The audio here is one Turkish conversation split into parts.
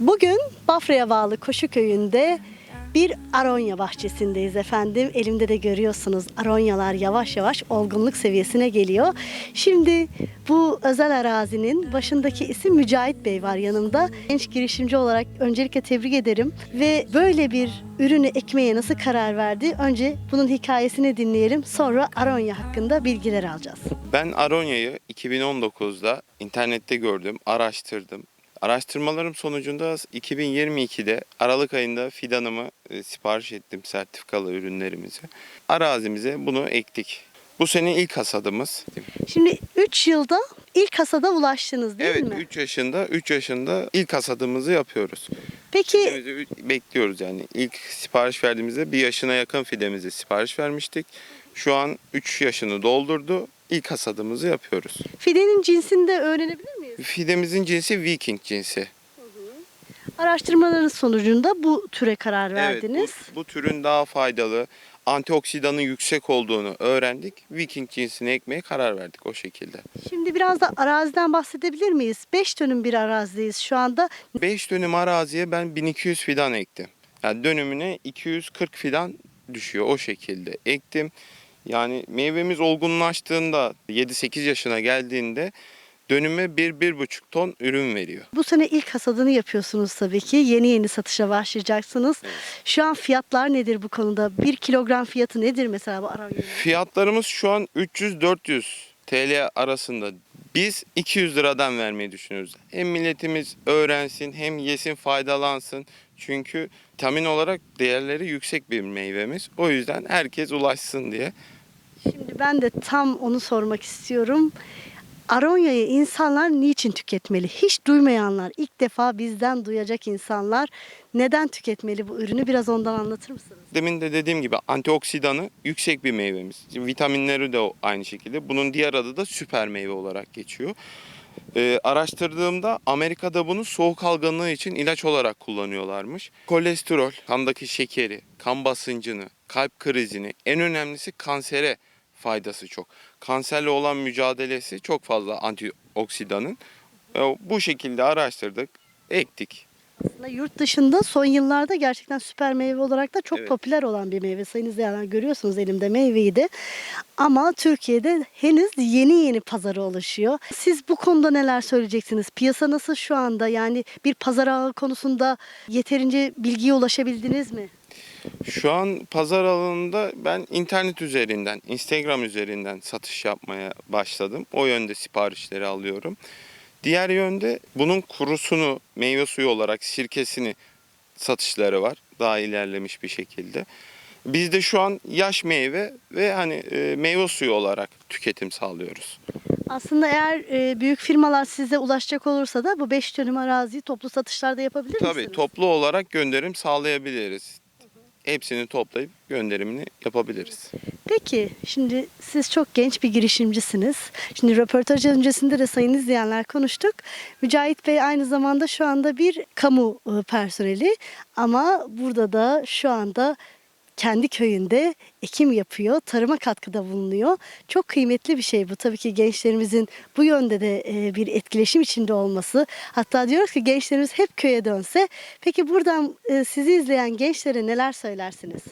Bugün Bafra'ya bağlı Koşu Köyü'nde bir aronya bahçesindeyiz efendim. Elimde de görüyorsunuz aronyalar yavaş yavaş olgunluk seviyesine geliyor. Şimdi bu özel arazinin başındaki isim Mücahit Bey var yanımda. Genç girişimci olarak öncelikle tebrik ederim. Ve böyle bir ürünü ekmeye nasıl karar verdi? Önce bunun hikayesini dinleyelim. Sonra aronya hakkında bilgiler alacağız. Ben Aronya'yı 2019'da internette gördüm, araştırdım. Araştırmalarım sonucunda 2022'de Aralık ayında fidanımı e, sipariş ettim sertifikalı ürünlerimizi. Arazimize bunu ektik. Bu sene ilk hasadımız. Şimdi 3 yılda ilk hasada ulaştınız değil evet mi? 3 yaşında 3 yaşında ilk hasadımızı yapıyoruz. Peki Fidemizi bekliyoruz yani. İlk sipariş verdiğimizde bir yaşına yakın fidemizi sipariş vermiştik. Şu an 3 yaşını doldurdu. İlk hasadımızı yapıyoruz. fidenin cinsini de öğrenebilir? Fidemizin cinsi Viking cinsi. Araştırmaların sonucunda bu türe karar verdiniz. Evet, bu, bu türün daha faydalı, antioksidanı yüksek olduğunu öğrendik. Viking cinsini ekmeye karar verdik o şekilde. Şimdi biraz da araziden bahsedebilir miyiz? 5 dönüm bir arazideyiz şu anda. 5 dönüm araziye ben 1200 fidan ektim. Yani dönümüne 240 fidan düşüyor o şekilde ektim. Yani meyvemiz olgunlaştığında 7-8 yaşına geldiğinde dönüme 1-1,5 ton ürün veriyor. Bu sene ilk hasadını yapıyorsunuz tabii ki. Yeni yeni satışa başlayacaksınız. Şu an fiyatlar nedir bu konuda? 1 kilogram fiyatı nedir mesela bu aranyanın? Fiyatlarımız şu an 300-400 TL arasında. Biz 200 liradan vermeyi düşünüyoruz. Hem milletimiz öğrensin hem yesin faydalansın. Çünkü vitamin olarak değerleri yüksek bir meyvemiz. O yüzden herkes ulaşsın diye. Şimdi ben de tam onu sormak istiyorum. Aronya'yı insanlar niçin tüketmeli? Hiç duymayanlar, ilk defa bizden duyacak insanlar neden tüketmeli bu ürünü? Biraz ondan anlatır mısınız? Demin de dediğim gibi antioksidanı yüksek bir meyvemiz. Şimdi vitaminleri de aynı şekilde. Bunun diğer adı da süper meyve olarak geçiyor. Ee, araştırdığımda Amerika'da bunu soğuk algınlığı için ilaç olarak kullanıyorlarmış. Kolesterol, kandaki şekeri, kan basıncını, kalp krizini, en önemlisi kansere faydası çok. Kanserle olan mücadelesi çok fazla antioksidanın. Ee, bu şekilde araştırdık, ektik. Aslında yurt dışında son yıllarda gerçekten süper meyve olarak da çok Evet. popüler olan bir meyve. Sayın izleyenler görüyorsunuz elimde meyveyi de. Ama Türkiye'de henüz yeni yeni pazara ulaşıyor. Siz bu konuda neler söyleyeceksiniz? Piyasa nasıl şu anda? Yani bir pazar ağı konusunda yeterince bilgiye ulaşabildiniz mi? Şu an pazar alanında ben internet üzerinden, Instagram üzerinden satış yapmaya başladım. O yönde siparişleri alıyorum. Diğer yönde bunun kurusunu, meyve suyu olarak sirkesini satışları var. Daha ilerlemiş bir şekilde. Biz de şu an yaş meyve ve hani e, meyve suyu olarak tüketim sağlıyoruz. Aslında eğer e, büyük firmalar size ulaşacak olursa da bu 5 dönüm araziyi toplu satışlarda yapabilir Tabii misiniz? toplu olarak gönderim sağlayabiliriz. Hepsini toplayıp gönderimini yapabiliriz. Peki şimdi siz çok genç bir girişimcisiniz. Şimdi röportaj öncesinde de sayın izleyenler konuştuk. Mücahit Bey aynı zamanda şu anda bir kamu e, personeli ama burada da şu anda kendi köyünde ekim yapıyor, tarıma katkıda bulunuyor. Çok kıymetli bir şey bu. Tabii ki gençlerimizin bu yönde de e, bir etkileşim içinde olması. Hatta diyoruz ki gençlerimiz hep köye dönse. Peki buradan e, sizi izleyen gençlere neler söylersiniz?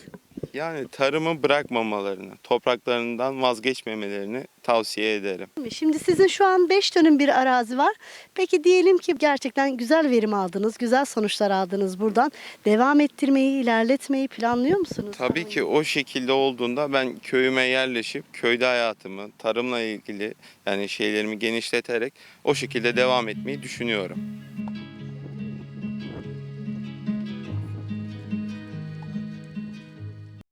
Yani tarımı bırakmamalarını, topraklarından vazgeçmemelerini tavsiye ederim. Şimdi sizin şu an 5 dönüm bir arazi var. Peki diyelim ki gerçekten güzel verim aldınız, güzel sonuçlar aldınız buradan. Devam ettirmeyi, ilerletmeyi planlıyor musunuz? Tabii ki o şekilde olduğunda ben köyüme yerleşip köyde hayatımı, tarımla ilgili yani şeylerimi genişleterek o şekilde devam etmeyi düşünüyorum.